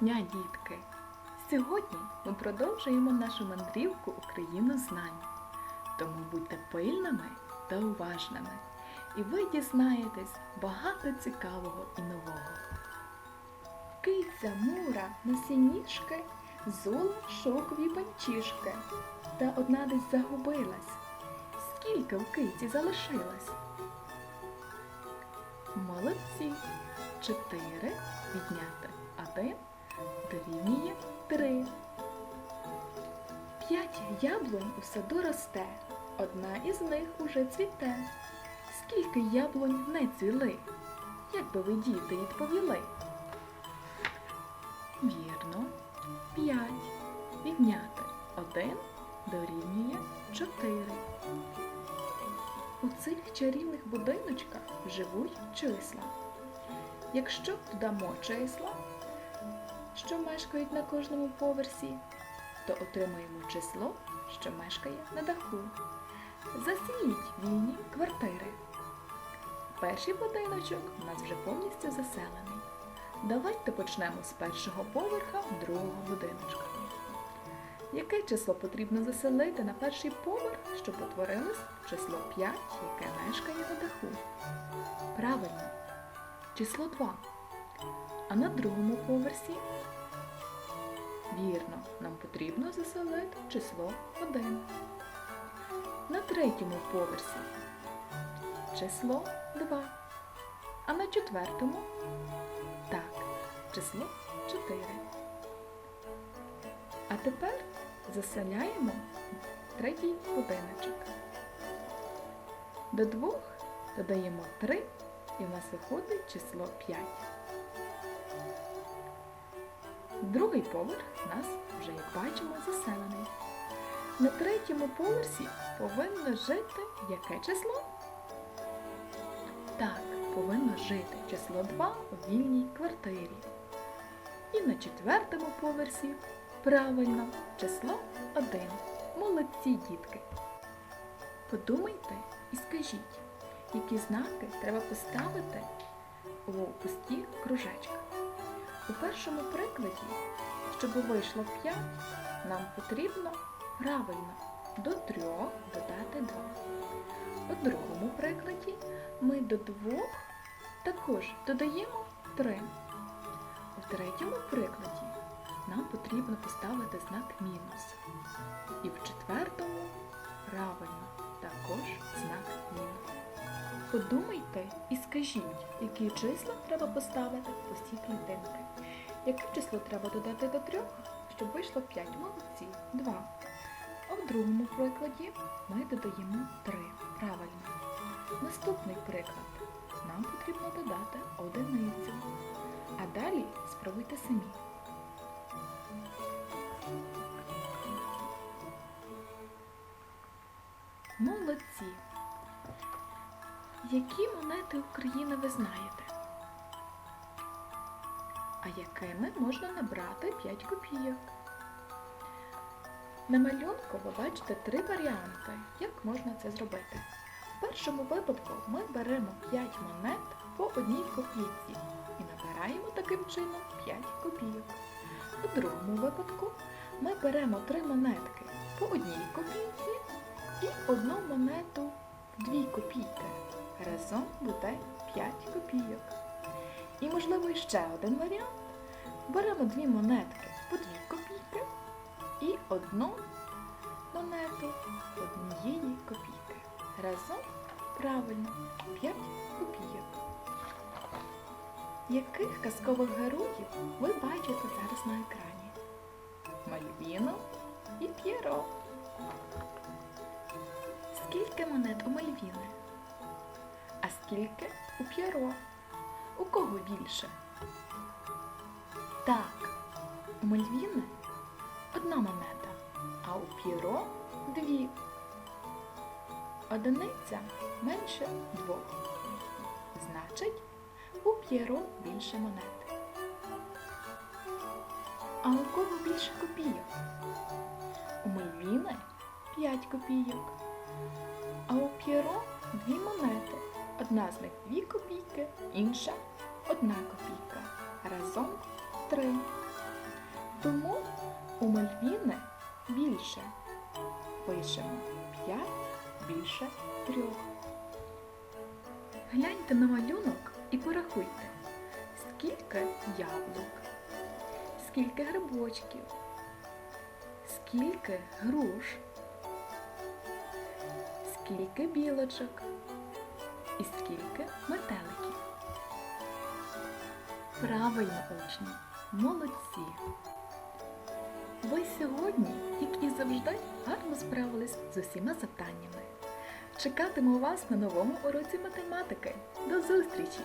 дня, дітки! Сьогодні ми продовжуємо нашу мандрівку у країну знань. Тому будьте пильними та уважними, і ви дізнаєтесь багато цікавого і нового. Киця мура насініжки, зула шовкові панчішки, та одна десь загубилась. Скільки в киці залишилось? Молодці! Чотири відняти один дорівнює три. П'ять яблунь у саду росте, одна із них уже цвіте. Скільки яблунь не цвіли? Як би ви діти відповіли? Вірно, п'ять. Відняти один дорівнює чотири. У цих чарівних будиночках живуть числа. Якщо додамо числа, що мешкають на кожному поверсі, то отримаємо число, що мешкає на даху. Засіють вільні квартири. Перший будиночок у нас вже повністю заселений. Давайте почнемо з першого поверха другого будиночка. Яке число потрібно заселити на перший поверх, щоб утворилось число 5, яке мешкає на даху? Правильно, число 2. А на другому поверсі? Вірно, нам потрібно заселити число 1. На третьому поверсі число 2. А на четвертому? Так, число 4. А тепер заселяємо третій будиночок. До двох додаємо 3 і в нас виходить число 5. Другий поверх нас вже, як бачимо, заселений. На третьому поверсі повинно жити яке число? Так, повинно жити число 2 у вільній квартирі. І на четвертому поверсі правильно число 1. Молодці дітки. Подумайте і скажіть, які знаки треба поставити у пусті кружечки. У першому прикладі, щоб вийшло 5, нам потрібно правильно до 3 додати 2. У другому прикладі ми до 2 також додаємо 3. У третьому прикладі нам потрібно поставити знак мінус. І в четвертому правильно також знак мінус. Подумайте і скажіть, які числа треба поставити в пусті клітинки. Яке число треба додати до трьох, щоб вийшло 5 молодці? 2. А в другому прикладі ми додаємо 3. Правильно. Наступний приклад. Нам потрібно додати одиницю. А далі спробуйте самі. Молодці! Які монети України ви знаєте? А якими можна набрати 5 копійок? На малюнку ви бачите три варіанти, як можна це зробити. В першому випадку ми беремо 5 монет по одній копійці і набираємо таким чином 5 копійок. У другому випадку ми беремо 3 монетки по одній копійці і одну монету в 2 копійки. Разом буде 5 копійок. І, можливо, ще один варіант. Беремо дві монетки по 2 копійки і одну монету однієї копійки. Разом правильно 5 копійок. Яких казкових героїв ви бачите зараз на екрані? Мальвіну і П'єро. Скільки монет у Мальвіни? А скільки у П'єро? У кого більше? Так, у Мальвіни одна монета, а у П'єро дві. Одиниця менше двох. Значить, у П'єро більше монет. А у кого більше копійок? У Мальвіни 5 копійок. А у П'єро дві монети. Одна з них 2 копійки, інша одна копійка. Разом три. Тому у Мальвіни більше. Пишемо 5 більше трьох. Гляньте на малюнок і порахуйте, скільки яблук, скільки грибочків, скільки груш, скільки білочок і скільки метеликів. Правильно, учні, молодці! Ви сьогодні, як і завжди, гарно справились з усіма завданнями. Чекатиму вас на новому уроці математики. До зустрічі!